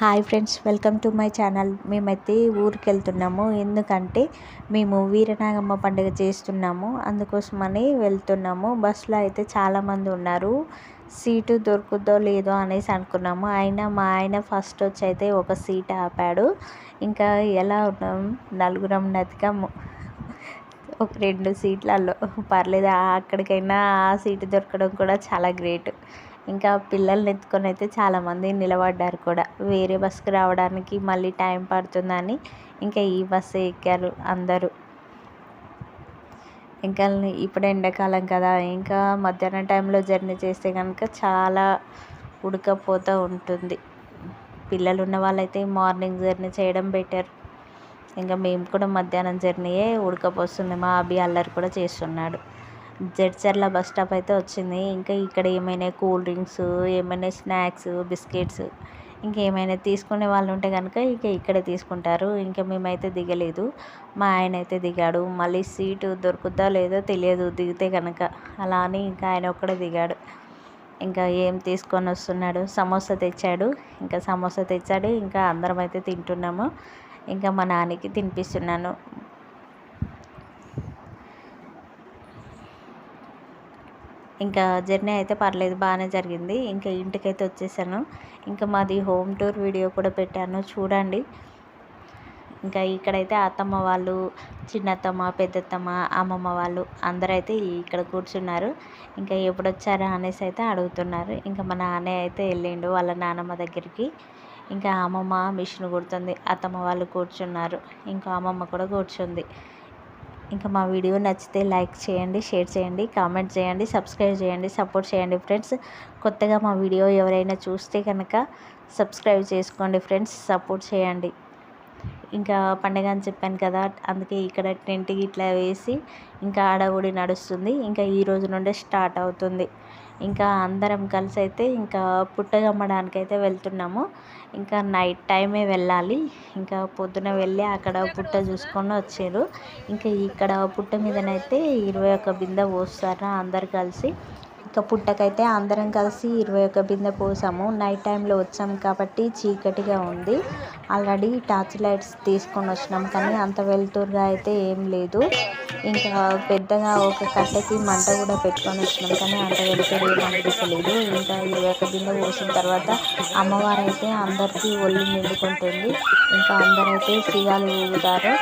Hi friends welcome to my channel. మేమైతే ఊరికి వెళ్తున్నాము ఎందుకంటే మేము వీరనాగమ్మ పండుగ చేస్తున్నాము. అందుకోసమని వెళ్తున్నాము. బస్సులో అయితే చాలామంది ఉన్నారు. సీటు దొరుకుద్దో లేదో అనేసి అనుకున్నాము. అయినా మా ఆయన ఫస్ట్ వచ్చి అయితే ఒక సీట్ ఆపాడు. ఇంకా ఎలా ఉన్నాం? నలుగురం నతికాము ఒక రెండు సీట్లలో పర్లేదు అక్కడికైనా ఆ సీటు దొరకడం కూడా చాలా గ్రేట్. ఇంకా పిల్లల్ని ఎత్తుకొని అయితే చాలామంది నిలబడ్డారు కూడా. వేరే బస్సుకి రావడానికి మళ్ళీ టైం పడుతుందని ఇంకా ఈ బస్సు ఎక్కారు అందరూ. ఇంకా ఇప్పుడు ఎండాకాలం కదా ఇంకా మధ్యాహ్నం టైంలో జర్నీ చేస్తే కనుక చాలా ఉడకపోతూ ఉంటుంది. పిల్లలు ఉన్న వాళ్ళైతే మార్నింగ్ జర్నీ చేయడం బెటర్. ఇంకా మేము కూడా మధ్యాహ్నం జర్నీయే ఉడకపోస్తుంది మా అభి అల్లరి కూడా చేస్తున్నాడు. జడ్చర్ల బస్ స్టాప్ అయితే వచ్చింది. ఇంకా ఇక్కడ ఏమైనా కూల్ డ్రింక్స్ ఏమైనా స్నాక్స్ బిస్కెట్స్ ఇంకేమైనా తీసుకునే వాళ్ళు ఉంటే కనుక ఇక ఇక్కడే తీసుకుంటారు. ఇంకా మేమైతే దిగలేదు. మా ఆయన అయితే దిగాడు. మళ్ళీ సీటు దొరుకుద్దా లేదో తెలియదు. దిగితే కనుక అలా అని ఇంకా ఆయన ఒక్కడే దిగాడు. ఇంకా ఏం తీసుకొని వస్తున్నాడు? సమోసా తెచ్చాడు. ఇంకా సమోసా తెచ్చాడు. ఇంకా అందరం అయితే తింటున్నాము. ఇంకా మా నాన్నకి తినిపిస్తున్నాను. ఇంకా జర్నీ అయితే పర్లేదు బాగానే జరిగింది. ఇంకా ఇంటికైతే వచ్చేసాను. ఇంకా మాది హోమ్ టూర్ వీడియో కూడా పెట్టాను. చూడండి. ఇంకా ఇక్కడైతే అత్తమ్మ వాళ్ళు చిన్నత్తమ్మ పెద్దత్తమ్మ అమ్మమ్మ వాళ్ళు అందరైతే ఇక్కడ కూర్చున్నారు. ఇంకా ఎప్పుడు వచ్చారా అనేసి అయితే అడుగుతున్నారు. ఇంకా మా నాన్న అయితే వెళ్ళిండు వాళ్ళ నాన్నమ్మ దగ్గరికి. ఇంకా అమ్మమ్మ మిషన్ కుడుతుంది అత్తమ్మ వాళ్ళు కూర్చున్నారు. ఇంకా అమ్మమ్మ కూడా కూర్చుంది. ఇంకా మా వీడియో నచ్చితే లైక్ చేయండి షేర్ చేయండి కామెంట్ చేయండి సబ్స్క్రైబ్ చేయండి సపోర్ట్ చేయండి ఫ్రెండ్స్. కొత్తగా మా వీడియో ఎవరైనా చూస్తే కనుక సబ్స్క్రైబ్ చేసుకోండి ఫ్రెండ్స్ సపోర్ట్ చేయండి. ఇంకా పండగ అని చెప్పాను కదా అందుకే ఇక్కడ టెంట్ ఇట్లా వేసి ఇంకా ఆడవుడి నడుస్తుంది. ఇంకా ఈ రోజు నుండే స్టార్ట్ అవుతుంది. ఇంకా అందరం కలిసి అయితే ఇంకా పుట్టగమ్మడానికి అయితే వెళ్తున్నాము. ఇంకా నైట్ టైమే వెళ్ళాలి. ఇంకా పొద్దున వెళ్ళి అక్కడ పుట్ట చూసుకొని వచ్చారు. ఇంకా ఇక్కడ పుట్ట మీదనైతే ఇరవై ఒక్క బిందె పోస్తారు అందరు కలిసి. ఇక పుట్టకైతే అందరం కలిసి ఇరవై ఒక్క బిందె పోసాము. నైట్ టైంలో వచ్చాము కాబట్టి చీకటిగా ఉంది. ఆల్రెడీ టార్చ్ లైట్స్ తీసుకొని వచ్చినాం కానీ అంత వెలుతురుగా అయితే ఏం లేదు. ఇంకా పెద్దగా ఒక కట్టెకి మంట కూడా పెట్టుకొని వచ్చినాం కానీ అంత వెలుతురు అనిపించలేదు. ఇంకా ఈ యొక్క బిందె పోసిన తర్వాత అమ్మవారు అయితే అందరికీ ఒళ్ళు నిండుకుంటుంది. ఇంకా అందరైతే సిగాలు ఊగుతారు.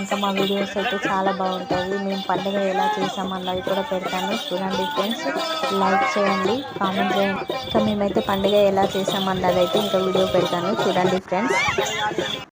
ఇంకా మా వీడియోస్ అయితే చాలా బాగుంటుంది మేము పండుగ ఎలా చేసామన్నది కూడా పెడతాను. చూడండి ఫ్రెండ్స్ లైక్ చేయండి కామెంట్ చేయండి. ఇంకా మేమైతే పండుగ ఎలా చేసామన్నది అయితే ఇంకా వీడియో పెడతాను. చూడండి ఫ్రెండ్స్.